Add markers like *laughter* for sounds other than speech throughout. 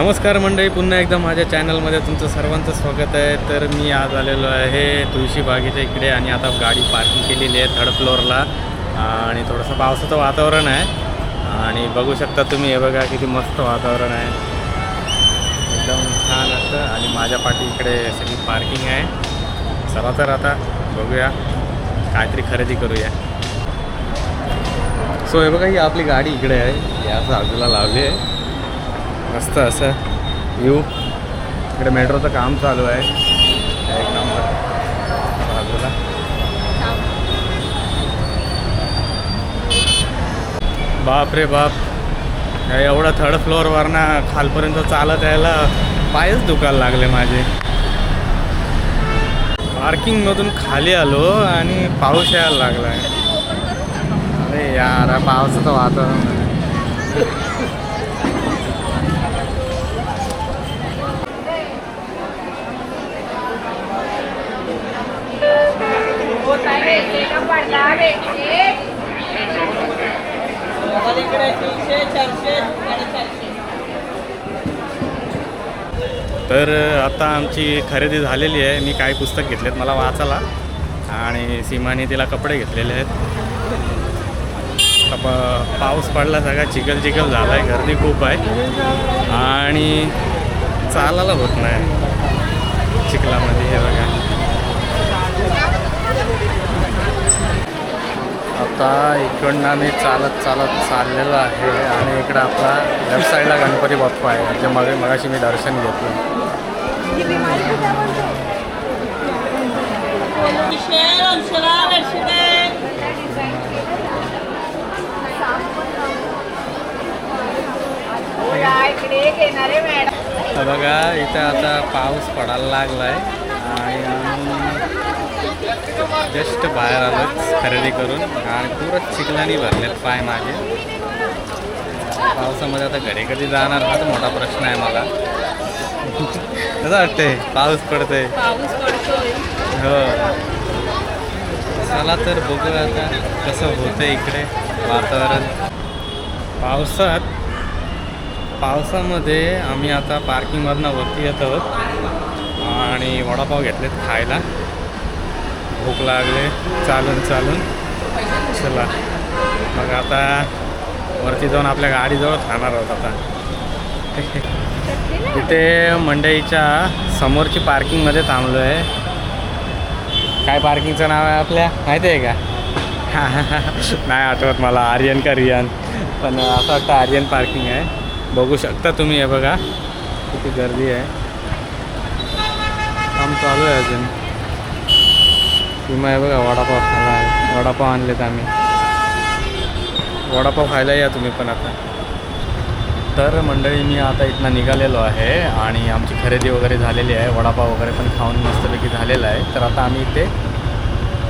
नमस्कार मंडळी पुन्हा एकदा माझ्या चॅनलमध्ये तुमचं सर्वांचं स्वागत आहे. तर मी आज आलेलो आहे तुळशी बागेच्या इकडे आणि आता गाडी पार्किंग केलेली आहे थर्ड फ्लोअरला आणि थोडंसं पावसाचं वातावरण आहे. आणि बघू शकता तुम्ही हे बघा किती मस्त वातावरण आहे. एकदम छान असतं आणि माझ्या पाठी इकडे सगळी पार्किंग आहे. चला तर आता बघूया काहीतरी खरेदी करूया. सो हे बघा ही आपली गाडी इकडे आहे. या बाजूला लावली आहे. मस्त असं येऊ इकडे मेट्रोचं काम चालू आहे. एक नंबर बाजूला. बाप रे बाप. या एवढा थर्ड फ्लोअरवरनं खालपर्यंत चालत यायला पायच दुखायला लागले माझे. पार्किंगमधून खाली आलो आणि पाऊस यायला लागला आहे अरे यार पावसाचं वातावरण. तर आता आमची खरेदी झालेली आहे. मी काही पुस्तक घेतलेत मला वाचायला. आणि सीमाने तिला कपडे घेतलेले आहेत. कप प- पाऊस पडला सगळा चिखल चिखल झाला आहे गर्दी खूप आहे. आणि चालायला होत नाही. चिखलामध्ये हे बघा. आता इकडनं आम्ही चालत चालत चाललेलो आहे आणि इकडं आपला लेफ्ट साईडला गणपती बाप्पा आहे. जे मग मगाशी मी दर्शन घेतलं. तर बघा इथं आता पाऊस पडायला लागला आहे आणि जस्ट बाहेर आलोच खरेदी करून. आणि पुरं चिखलानी भरलेत पाय माझे पावसामध्ये आता घरी कधी जाणार हा तर मोठा प्रश्न आहे मला. कसं वाटतंय? पाऊस पडतोय. हो. चला तर बघू आता कसं होतं इकडे वातावरण. पावसात पावसामध्ये आम्ही आता पार्किंगमधनं वरती येत आहोत. आणि वडापाव घेतलेत खायला. भूक लागले. चालून चालून. चला. मग आता वरती जाऊन आपल्या गाडीजवळ खाणार आहोत आता. इथे मंडईच्या समोरची पार्किंगमध्ये थांबलो आहे काय पार्किंगचं नाव आहे आपल्या? माहिती आहे का? *laughs* नाही आठवत मला. आर्यन का रियान? पण असं वाटतं आर्यन पार्किंग आहे. बघू शकता तुम्ही हे बघा. किती गर्दी आहे. काम चालू आहे अजून. तुम्ही हे बघा वडापाव खाला वडापाव आणलेत आम्ही. वडापाव खायला या तुम्ही पण आता. तर मंडळी मी आता इथनं निघालेलो आहे आणि आमची खरेदी वगैरे झालेली आहे. वडापाव वगैरे पण खाऊन मस्तपैकी झालेला आहे. तर आता आम्ही इथे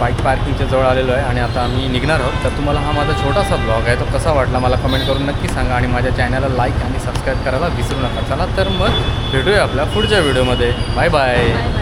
बाईक पार्किंगच्या जवळ आलेलो आहे आणि आता आम्ही निघणार आहोत. तर तुम्हाला हा माझा छोटासा ब्लॉग आहे तो कसा वाटला मला कमेंट करून नक्की सांगा आणि माझ्या चॅनलला लाईक आणि सबस्क्राईब करायला विसरू नका. चला तर मग भेटूया आपल्या पुढच्या व्हिडिओमध्ये बाय बाय